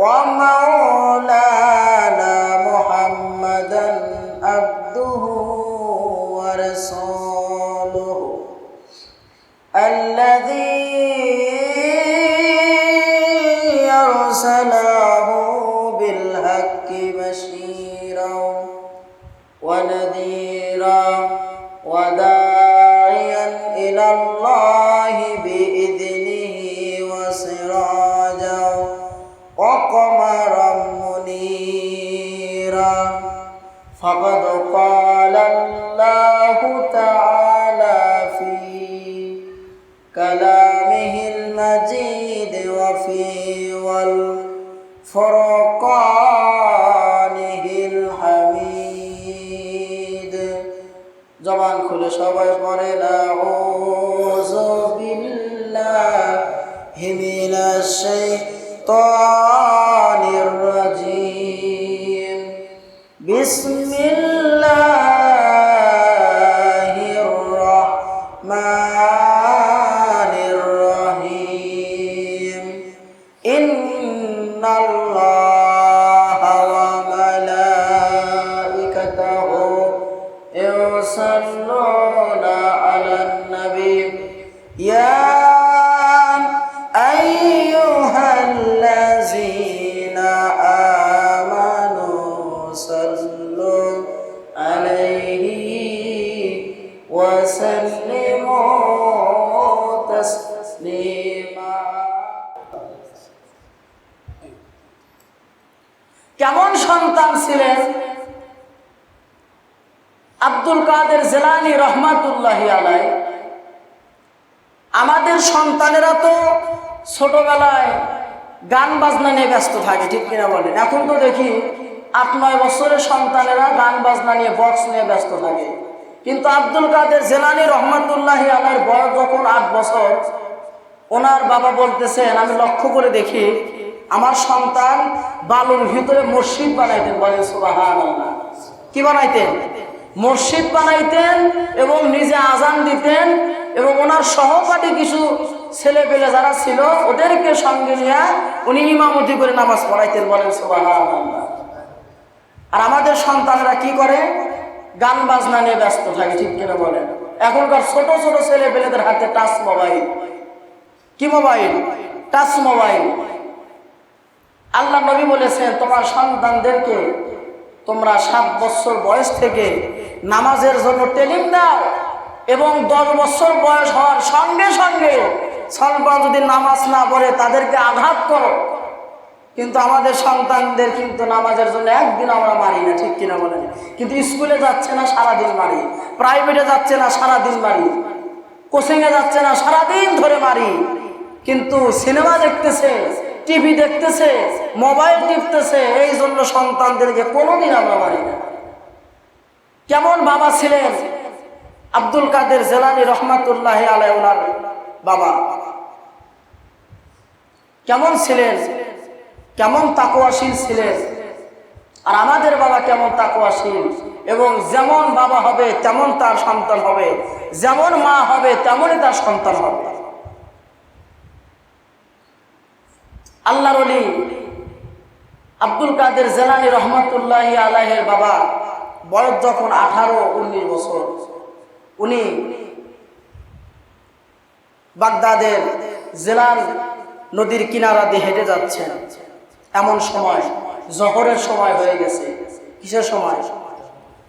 ওয়াম্মা فقد قال الله تعالى বিসমিল্লাহির عليه وسلموا تسليما কেমন সন্তান ছিলেন আব্দুল কাদের জেলানি রহমাতুল্লাহি আলাই আমাদের সন্তানেরা তো ছোটবেলায় গান বাজনা নিয়ে ব্যস্ত থাকে ঠিক কিনা বলেন এখন তো দেখি আট, নয় বছরের সন্তানেরা গান বাজনা নিয়ে বক্স নিয়ে ব্যস্ত থাকে। কিন্তু আব্দুল কাদের জেলানি রহমাতুল্লাহি আলাইয়ের বয়স যখন আট বছর, ওনার বাবা বলতেছেন, আমি লক্ষ্য করে দেখি, আমার সন্তান বালুর ভিতরে মসজিদ বানাইতেন, বলেন সুবাহান কি বানাইতেন? মসজিদ বানাইতেন এবং নিজে আজান দিতেন এবং ওনার সহপাঠী কিছু ছেলে পেলে যারা ছিল, ওদেরকে সঙ্গে নিয়ে উনি ইমামতি করে নামাজ পড়াইতেন, বলেন সুবাহান আর আমাদের সন্তানরা কি করে? গান বাজনা নিয়ে ব্যস্ত থাকে, ঠিক কিনা বলেন? এখনকার ছোট ছোট ছেলে পেলেদের হাতে টাচ মোবাইল। কি মোবাইল? Touch mobile. আল্লাহ নবী বলেছেন, তোমার সন্তানদেরকে তোমরা সাত বছর বয়স থেকে নামাজের জন্য ট্রেনিং দাও এবং দশ বছর বয়স হওয়ার সঙ্গে সঙ্গে সন্তান যদি নামাজ না পড়ে, তাদেরকে আঘাত করো। কিন্তু আমাদের সন্তানদের কিন্তু নামাজের জন্য একদিন আমরা মারি না, ঠিক কিনা বলেন? কিন্তু স্কুলে যাচ্ছে না, সারাদিন মারি। প্রাইভেটে যাচ্ছে না, সারাদিন মারি। কোচিংয়ে যাচ্ছে না, সারাদিন ধরে মারি। কিন্তু সিনেমা দেখতেছে, টিভি দেখতেছে, মোবাইল টিপতেছে, এই জন্য সন্তানদেরকে কোনোদিন আমরা মারি না। কেমন বাবা ছিলেন? আব্দুল কাদের জেলানি রহমাতুল্লাহ আলাই ওনার বাবা। কেমন ছিলেন? কেমন তাকুয়াশীল ছিলেন আর আমাদের বাবা কেমন তাকুয়াশীল এবং যেমন বাবা হবে, তেমন তার সন্তান হবে। যেমন মা হবে, তেমনই তার সন্তান হবে। আল্লাহর আব্দুল কাদের জেলানি রহমতুল্লাহ আলাহের বাবা বয়স যখন আঠারো, উনিশ বছর। উনি বাগদাদের জেলান নদীর কিনারা দিয়ে হেঁটে যাচ্ছেন। এমন সময়, জহরের সময় হয়ে গেছে। কিসের সময়?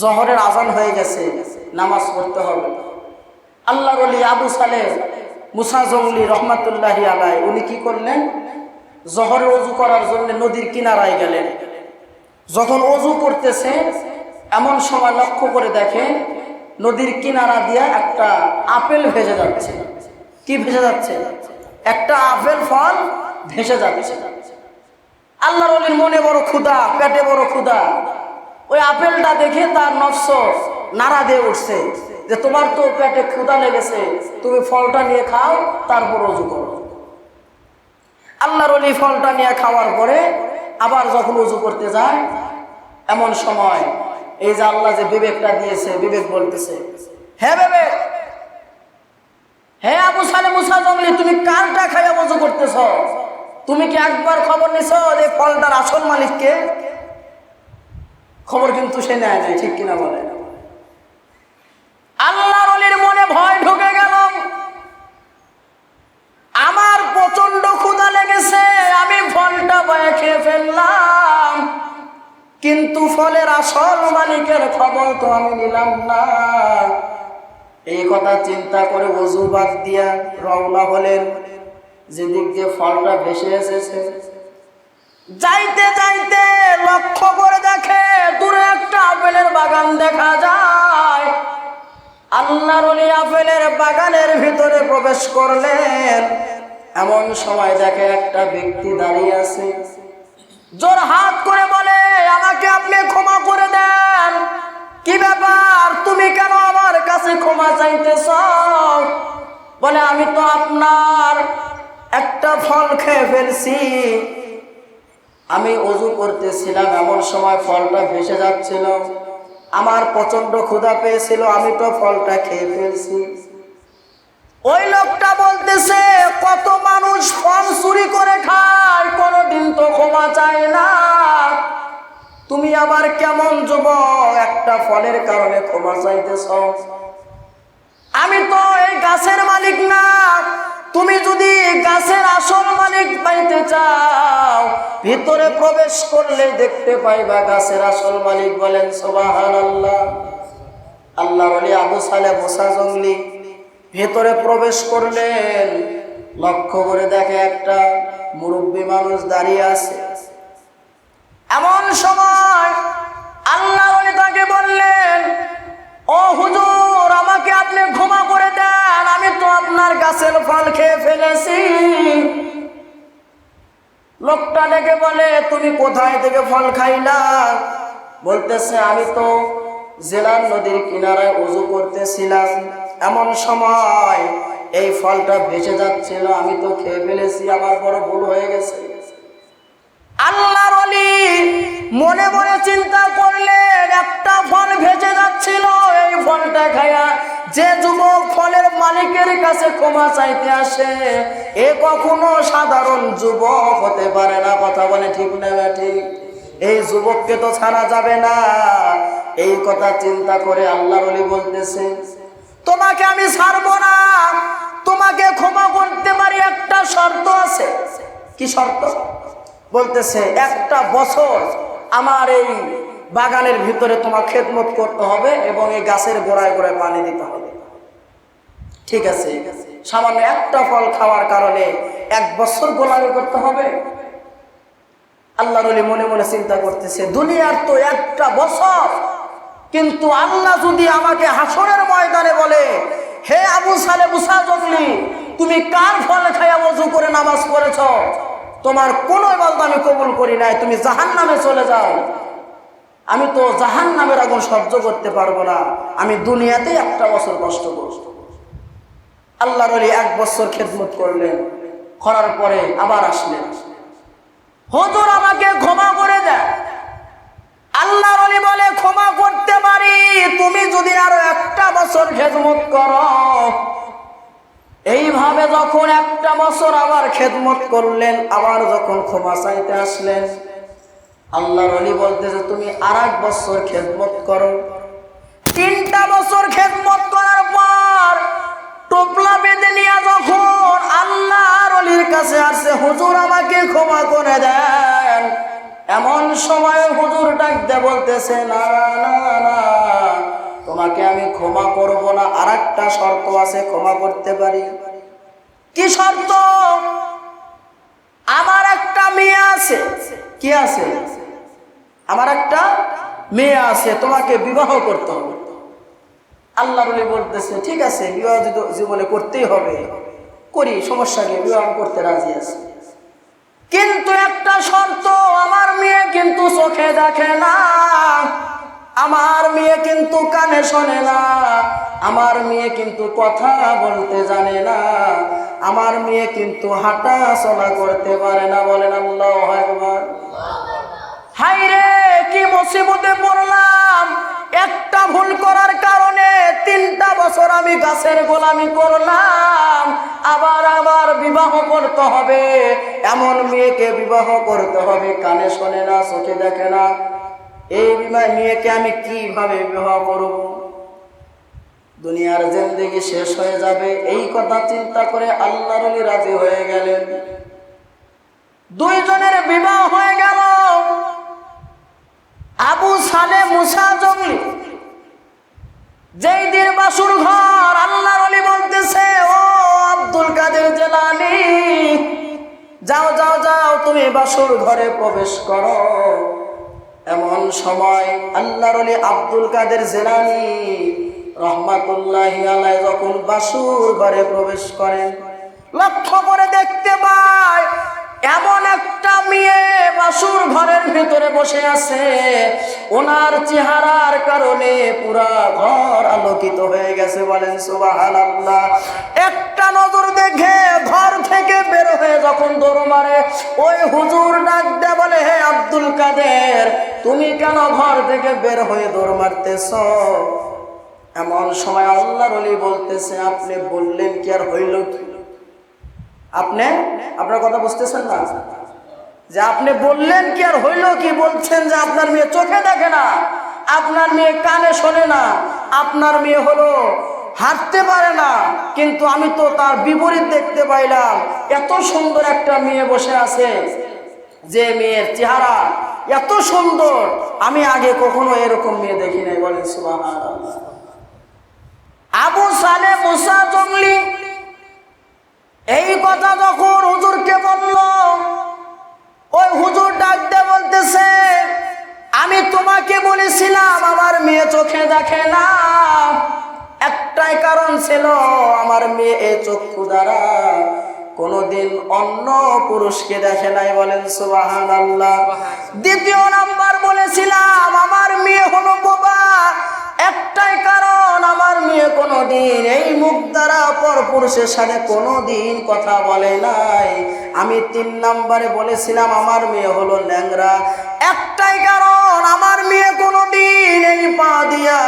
জহরের আজান হয়ে গেছে, নামাজ পড়তে হবে। আল্লাহ বলি আবু সালে মুসা জঙ্গলি রহমাতুল্লাহ আলাই উনি কি করলেন? জহরে অজু করার জন্য নদীর কিনারায় গেলেন। যখন অজু করতেছে, এমন সময় লক্ষ্য করে দেখে নদীর কিনারা দিয়ে একটা আপেল ভেসে যাচ্ছে। কি ভেসে যাচ্ছে? একটা আপেল ফল ভেসে যাচ্ছে। আল্লাহ রলির মনে বড় ক্ষুধা, পেটে বড় ক্ষুধা। ওই আপেলটা দেখে তার নফস নাড়া দিয়ে উঠছে যে তোমার তো পেটে ক্ষুধা লেগেছে, তুমি ফলটা নিয়ে খাও, তারপর অজু করো। আল্লাহর অলি ফলটা নিয়ে খাওয়ার পরে আবার যখন উজু করতে যায়, এমন সময় এই যে আল্লাহ যে বিবেকটা দিয়েছে, বিবেক বলতেছে হ্যাঁ বিবেক হ্যাঁ আবু সালে মুসা জঙ্গলি, তুমি কারটা খাইয়া উজু করতেছ? তুমি কি একবার খবর নিছ যে ফলটার আসল মালিককে? খবর কিন্তু সে নেয় নাই, ঠিক কিনা বলে? আল্লাহর অলির মনে ভয় ঢুকে গেল। আমার প্রচণ্ড ক্ষুধা লেগেছে, আমি ফলটা বয়ে খেয়ে ফেললাম। কিন্তু ফলের আসল মালিকের খবর তো আমি নিলাম না। এই কথা চিন্তা করে অজুবাদ দিয়া রওনা হলেন। যেদিক দিয়ে ফলটা ভেসে এসেছে। যাইতে যাইতে লক্ষ্য করে দেখে দূরে একটা আপেলের বাগান দেখা যায়। আল্লাহর আপেলের বাগানের ভিতরে প্রবেশ করলেন। এমন সময় দেখে একটা ব্যক্তি দাঁড়িয়ে আছে। জোর হাত করে বলে, আমাকে আপনি ক্ষমা করে দেন। কি ব্যাপার? তুমি কেন আমার কাছে ক্ষমা চাইতেছ? বলে, আমি তো আপনার একটা ফল খেয়ে ফেলছি। আমি অজু করতেছিলাম, এমন সময় ফলটা ভেসে যাচ্ছিল। আমার প্রচণ্ড ক্ষুধা পেয়েছিল, আমি তো ফলটা খেয়ে ফেলছি। ওই লোকটা বলতেছে, কত মানুষ ফল চুরি করে খায় কোনোদিন তো ক্ষমা চায় না। তুমি আবার কেমন যুবক, একটা ফলের কারণে ক্ষমা চাইতেছ? আমি তো এই গাছের মালিক না তুমি যদি গাছের আসল মালিক পাইতে চাও, ভিতরে প্রবেশ করলে দেখতে পাইবা গাছের আসল মালিক বলেন সোবাহান আল্লাহ আল্লাহ বলি, আবু সালে মোসা জঙ্গলি, ভেতরে প্রবেশ করলেন। লক্ষ্য করে দেখে একটা মুরব্বী মানুষ দাঁড়িয়ে আছে। এমন সময় আল্লাহ তাকে বললেন, ও হুজুর গাছের ফল খেয়ে ফেলেছি। লোকটা ডেকে বলে, তুমি কোথায় থেকে ফল খাইলা? বলতেছে, আমি তো জেলার নদীর কিনারায় উজু করতেছিলাম। এমন সময় এই ফলটা ভেসে যাচ্ছিল, আমি তো খেয়ে ফেলেছি, আমার বড় ভুল হয়ে গেছে। আল্লাহর অলি মনে মনে চিন্তা করলেন, একটা ফল ভেসে যাচ্ছিল, এই ফলটা খায়া যে যুবক ফলের মালিকের কাছে ক্ষমা চাইতে আসে, এ কখনো সাধারণ যুবক হতে পারে না, কথা বলে ঠিক না ঠিক। এই যুবককে তো ছাড়া যাবে না। এই কথা চিন্তা করে আল্লাহ অলি বলতেছে, তোমাকে আমি ছাড়বো না। তোমাকে ক্ষমা করতে পারি, একটা শর্ত আছে। কি শর্ত? বলতেছে, একটা বছর আমার এই বাগানের ভিতরে তোমার খেদমত করতে হবে এবং এই গাছের গোড়ায় গোড়ায় পানি দিতে হবে। ঠিক আছে? সামান্য একটা ফল খাওয়ার কারণে এক বছর গোলামি করতে হবে। আল্লাহ রলি মনে মনে চিন্তা করতেছে, দুনিয়ার তো একটা বছর। কিন্তু আল্লাহ যদি আমাকে হাসরের ময়দানে বলে, হে আবু সালে মুসা জগলি তুমি কার ফল খাইয়া অজু করে নামাজ পড়েছ? তোমার কোনো বলতো আমি কবুল করি নাই, তুমি জাহান নামে চলে যাও। আমি তো জাহান নামের আগুন সহ্য করতে পারব না, আমি দুনিয়াতেই একটা বছর কষ্ট করব। আল্লাহ রলি এক বছর খেদমত করলেন, করার পরে আবার আসলেন। হুজুর আমাকে ক্ষমা করে দেয় আল্লাহ রলি বলে, ক্ষমা করতে পারি, তুমি যদি আরও একটা বছর খেদমত করো এইভাবে যখন একটা বছর আবার খেদমত করলেন, আবার যখন ক্ষমা চাইতে আসলেন আল্লাহ রলি বলতেছে, তুমি আর এক বছর খেদমত করো। তিনটা বছর খেদমত করার পর টোপলা বেঁধে নিয়ে যখন আল্লাহর কাছে আসছে, হুজুর আমাকে ক্ষমা করে দেন। এমন সময় হুজুর ডাকতে বলতেছে না না না। তোমাকে আমি ক্ষমা করব না আর একটা শর্ত আছে, ক্ষমা করতে পারি। কি শর্ত? আমার একটা মেয়ে আছে। কি আছে? আমার একটা মেয়ে আছে, তোমাকে বিবাহ করতে হবে। আল্লাহ বলে বলতেছে, ঠিক আছে, বিবাহ জীবনে করতেই হবে। করি, সমস্যা নেই, বিবাহ করতে রাজি আছে। কিন্তু একটা কিন্তু কানে শোনে না। আমার মেয়ে কিন্তু কথা বলতে জানে না। আমার মেয়ে কিন্তু হাঁটা চলা করতে পারে না, বলেন আল্লাহ একবার হাই রে, কি মুসিবতে পড়লাম। একটা ভুল করার কারণে তিনটা বছর আমি গাছের গোলামি করলাম। আবার আবার বিবাহ করতে হবে। এমন মেয়েকে বিবাহ করতে হবে, কানে শোনে না, চোখে দেখে না। এই বিবাহ মেয়েকে আমি কীভাবে বিবাহ করব? দুনিয়ার জিন্দেগি শেষ হয়ে যাবে, এই কথা চিন্তা করে আল্লাহ রলি রাজি হয়ে গেলেন। দুইজনের বিবাহ হয়ে গেল। আবু সালে মুসা জঙ্গলি, যেই দিন বাসুর ঘর আল্লাহ অলি বলতেছে, ও আব্দুল কাদের জেলানি, যাও যাও যাও, তুমি বাসুর ঘরে প্রবেশ করো। এমন সময় আল্লাহর অলি আব্দুল কাদের জেলানি রহমাতুল্লাহ আলাই যখন বাসুর ঘরে প্রবেশ করেন, লক্ষ্য করে দেখতে পায়, এমন একটা মেয়ে বাসুর ঘরের ভিতরে বসে আছে। ওনার চেহারার কারণে পুরা ঘর আলোকিত হয়ে গেছে বলেন সুবাহান আল্লাহ একটা নজর দেখে ঘর থেকে বের হয়ে যখন দৌড় মারে, ওই হুজুর ডাক দে বলে, হে আব্দুল কাদের, তুমি কেন ঘর থেকে বের হয়ে দৌড় মারতেছ? এমন সময় আল্লাহর অলি বলতেছে, আপনি বললেন কি আর হইল কি? আপনি? আপনার কথা বুঝতেছেন না? যে আপনি বললেন কি আর হইল কি? বলছেন যে আপনার মেয়ে চোখে দেখে না, আপনার মেয়ে কানে শোনে না, আপনার মেয়ে হলো হাঁটতে পারে না। কিন্তু আমি তো তার বিপরীত দেখতে পাইলাম, এত সুন্দর একটা মেয়ে বসে আছে। যে মেয়ের চেহারা এত সুন্দর, আমি আগে কখনো এরকম মেয়ে দেখি নাই বলেন সুবাহ পুরুষকে দেখে নাই বলেন সুবাহান আল্লাহ দ্বিতীয় নাম্বার বলেছিলাম আমার মেয়ে হলো মেয়ে কোনোদিন, এই মুখ দ্বারা পর পুরুষের সাথে কোনোদিন কথা বলে নাই। আমি তিন নাম্বারে বলেছিলাম, আমার মেয়ে হলো ল্যাংরা একটাই কারণ, আমার মেয়ে কোনোদিন এই পা দিয়া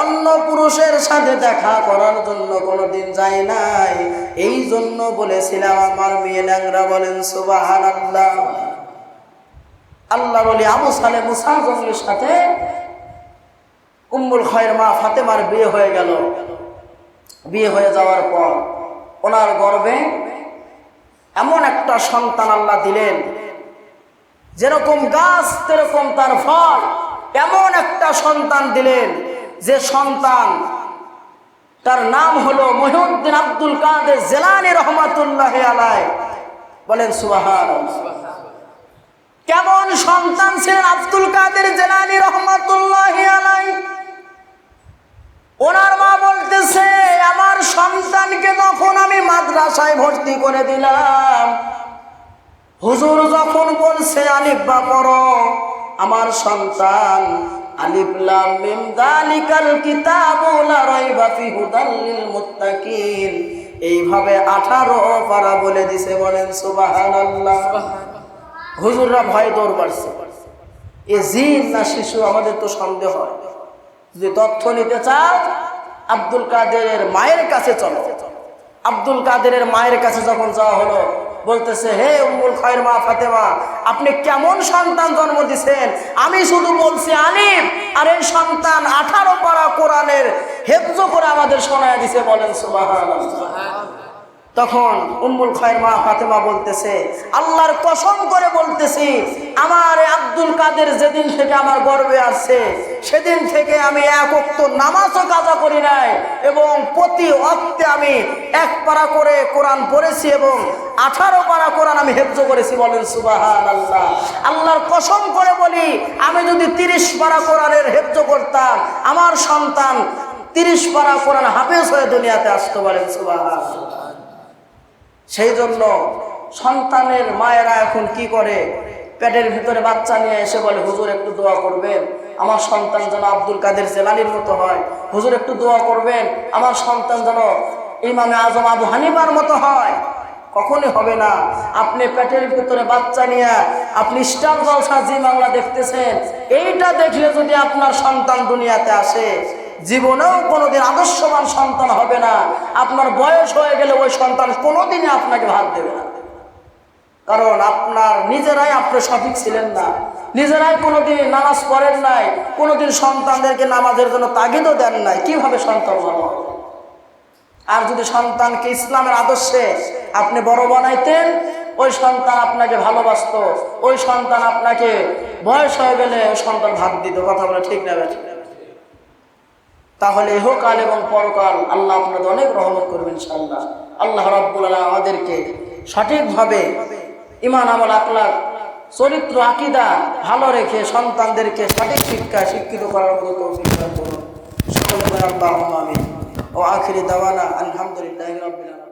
অন্য পুরুষের সাথে দেখা করার জন্য কোনোদিন যায় নাই। এই জন্য বলেছিলাম, আমার মেয়ে ল্যাংরা বলেন সুবাহান আল্লাহ আল্লাহ বলি, আবু সালে মুসা জঙ্গলের সাথে উম্মুল খয়ের মা ফাতেমার বিয়ে হয়ে গেল। বিয়ে হয়ে যাওয়ার পর ওনার গর্বে এমন একটা সন্তান আল্লাহ দিলেন, যেরকম গাছ, তেরকম তার ফল, এমন একটা সন্তান দিলেন, যে সন্তান তার নাম হলো মহিউদ্দিন আব্দুল কাদের জেলানি রহমাতুল্লাহ আলাই বলেন সুবাহান কেমন সন্তান ছিলেন আব্দুল কাদের জেলানি রহমাতুল্লাহ আলাই ওনার মা বলতেছে, আমার সন্তানকে তখন আমি মাদ্রাসায় ভর্তি করে দিলাম, হুজুর যখন বলছে, আলিফ বা পড়ো, আমার সন্তান, আলিফ লাম মিম যালিকাল কিতাবু লা রাইবা ফি মুত্তাকিন। এইভাবে 18 পারা বলে দিছে, বলেন, সুবহানাল্লাহ। হুজুররা ভয় দৌড় পারছে এ জিন না শিশু, আমাদের তো সন্দেহ হয়। যদি তথ্য নিতে চাও, আব্দুল কাদেরের মায়ের কাছে চলো। আব্দুল কাদেরের মায়ের কাছে যখন যাওয়া হলো, বলতেছে, হে উমুল খয়ের মা ফাতেমা, আপনি কেমন সন্তান জন্ম দিচ্ছেন আমি শুধু বলছি আলিম, আর এই সন্তান আঠারো পারা কোরআনের হেফজ করে আমাদের শোনায় দিছে বলেন সুবাহ তখন উম্মুল খয়ের মা ফাতেমা বলতেছে, আল্লাহর কসম করে বলতেছি, আমার আব্দুল কাদের যেদিন থেকে আমার গর্বে আসছে সেদিন থেকে আমি এক অক্ত নামাজও কাজা করি নাই এবং প্রতি অক্তে আমি এক পারা করে কোরআন পড়েছি এবং আঠারো পারা কোরআন আমি হেফজ করেছি। বলেন সুবাহান আল্লাহ আল্লাহর কসম করে বলি, আমি যদি তিরিশ পারা কোরআনের হেফজ করতাম, আমার সন্তান তিরিশ পারা কোরআন হাফেজ হয়ে দুনিয়াতে আসতে পারেন সুবাহান সেই জন্য সন্তানের মায়েরা এখন কি করে? পেটের ভিতরে বাচ্চা নিয়ে এসে বলে, হুজুর, একটু দোয়া করবেন। আমার সন্তান যেন আব্দুল কাদের জেলানির মতো হয়। হুজুর, একটু দোয়া করবেন। আমার সন্তান যেন ইমামে আজম আবু হানিবার মতো হয়। কখনই হবে না। আপনি পেটের ভিতরে বাচ্চা নিয়ে আপনি স্টার জলসা জি বাংলা দেখতেছেন, এইটা দেখলে যদি আপনার সন্তান দুনিয়াতে আসে জীবনেও কোনোদিন আদর্শবান সন্তান হবে না। আপনার বয়স হয়ে গেলে ওই সন্তান কোনোদিনই আপনাকে ভাত দেবে না। কারণ আপনার নিজেরাই আপনি সঠিক ছিলেন না। নিজেরাই কোনোদিন নামাজ পড়েন নাই, কোনোদিন সন্তানদেরকে নামাজের জন্য তাগিদও দেন নাই। কীভাবে সন্তান হবে? আর যদি সন্তানকে ইসলামের আদর্শে আপনি বড় বানাইতেন, ওই সন্তান আপনাকে ভালোবাসতো, ওই সন্তান আপনাকে বয়স হয়ে গেলে ওই সন্তান ভাত দিত। কথা বলে ঠিক না ঠিক তাহলে ইহকাল এবং পরকাল আল্লাহ আপনাদের অনেক রহমত করবেন সাল্লাহ আল্লাহ রাব্বুল আল্লাহ আমাদেরকে সঠিকভাবে ইমান আমল আকলাক চরিত্র, আকিদা ভালো রেখে সন্তানদেরকে সঠিক শিক্ষা, শিক্ষিত করার মতো তৌফিক করুন। সকল আমি ও আখিরি দাওয়ানা আলহামদুলিল্লাহ রাব্বিল আলামিন।